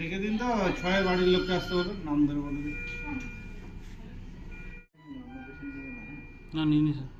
দেখে দিন তো ছয় বাড়ির লোককে আসতে হবে, নাম ধরে বলে দিন। না নিয়ে নি স্যার।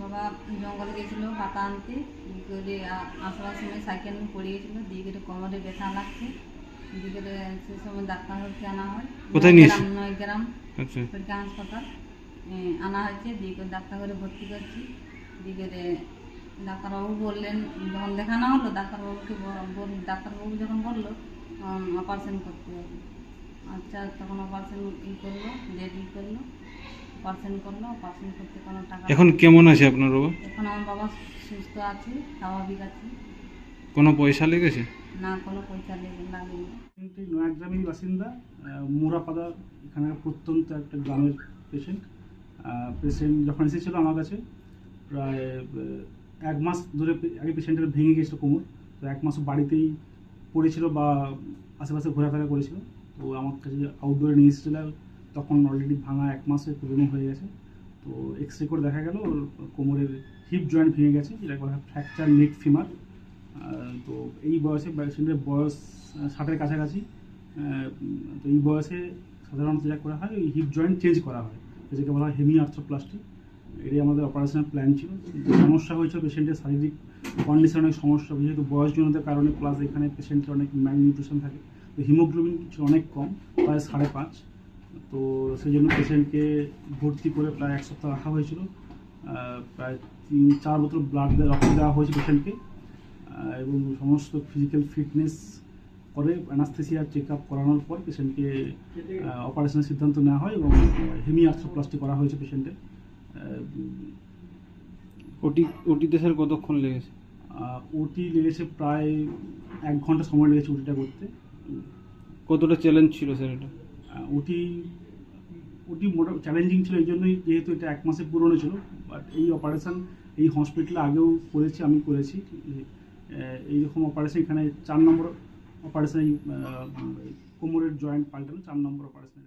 বাবা জঙ্গলে গেছিল পাতা আনতে। করে আ- আসার সময় সাইকেল পড়ে গেছিল দিয়ে করে কোমরে ব্যথা লাগছে। দিয়ে সে সময় ডাক্তার হচ্ছে আনা হয়। কোথায় নিয়েছে? নয় গ্রাম- নয় গ্রাম। আচ্ছা। পরীক্ষা হাসপাতাল। আনা হয়েছে দিয়ে করে ডাক্তার করে ভর্তি করছি। দিয়ে ডাক্তারবাবু বললেন যখন দেখানো হলো ডাক্তারবাবুকে ডাক্তারবাবু যখন বলল অপারেশন করতে হবে। আচ্ছা তখন অপারেশন ই করল ই করল অপারেশন করল অপারেশন করতে কোনো টাকা এখন কেমন আছে আপনার বাবা? এখন আমার বাবা সুস্থ আছে স্বাভাবিক আছে। কোনো পয়সা লেগেছে? না কোনো পয়সা লেগে লাগেনি। নয়া গ্রামেরই বাসিন্দা আহ, মোরাপাড়া এখানে প্রত্যন্ত একটা গ্রামের পেশেন্ট পেশেন্ট যখন এসেছিল আমার কাছে প্রায় এক মাস ধরে আগে পেশেন্টের ভেঙে গেছিল কোমর তো এক মাস বাড়িতেই পড়েছিল বা আশেপাশে ঘোরাফেরা করেছিল। তো আমার কাছে আউটডোরে নিয়ে এসেছিল, তখন অলরেডি ভাঙা এক মাসের পুরনো হয়ে গেছে। তো এক্স রে করে দেখা গেল, ওর কোমরের হিপ জয়েন্ট ভেঙে গেছে, যেটা বলা হয় ফ্র্যাকচার নেক ফিমার তো এই বয়সে পেশেন্টের বয়স ষাটের কাছাকাছি তো এই বয়সে সাধারণত যা করা হয়, ওই হিপ জয়েন্ট চেঞ্জ করা হয়, যেটাকে বলা হয় হেমি আর্থ্রোপ্লাস্টি এটাই আমাদের অপারেশনের প্ল্যান ছিল। সমস্যা হয়েছে পেশেন্টের শারীরিক কন্ডিশনে অনেক সমস্যা, যেহেতু বয়সজনিত কারণে প্লাস এখানে পেশেন্টের অনেক ম্যাগনিউট্রিশন থাকে। তো হিমোগ্লোবিন কিছু অনেক কম প্রায় সাড়ে পাঁচ। তো সেই জন্য পেশেন্টকে ভর্তি করে প্রায় এক সপ্তাহ রাখা হয়েছিল। প্রায় তিন চার বোতল ব্লাড দেওয়া রক্ত দেওয়া হয়েছে পেশেন্টকে। এবং সমস্ত ফিজিক্যাল ফিটনেস করে অ্যানাস্থেসিয়া চেক আপ করানোর পর পেশেন্টকে অপারেশনের সিদ্ধান্ত নেওয়া হয় এবং হেমি আর্থ্রোপ্লাস্টি করা হয়েছে পেশেন্টের। ওটি ওটিতে স্যার কতক্ষণ লেগেছে? ওটি লেগেছে প্রায় এক ঘণ্টা সময় লেগেছে ওটিটা করতে। কতটা চ্যালেঞ্জ ছিল স্যার এটা? অতি অতি মোটা চ্যালেঞ্জিং ছিল, এই জন্যই যেহেতু এটা এক মাসে পুরনো ছিল বাট এই অপারেশান এই হসপিটালে আগেও করেছি, আমি করেছি এই এইরকম অপারেশন এখানে চার নম্বর অপারেশন কোমরের জয়েন্ট পাল্টানো, চার নম্বর অপারেশন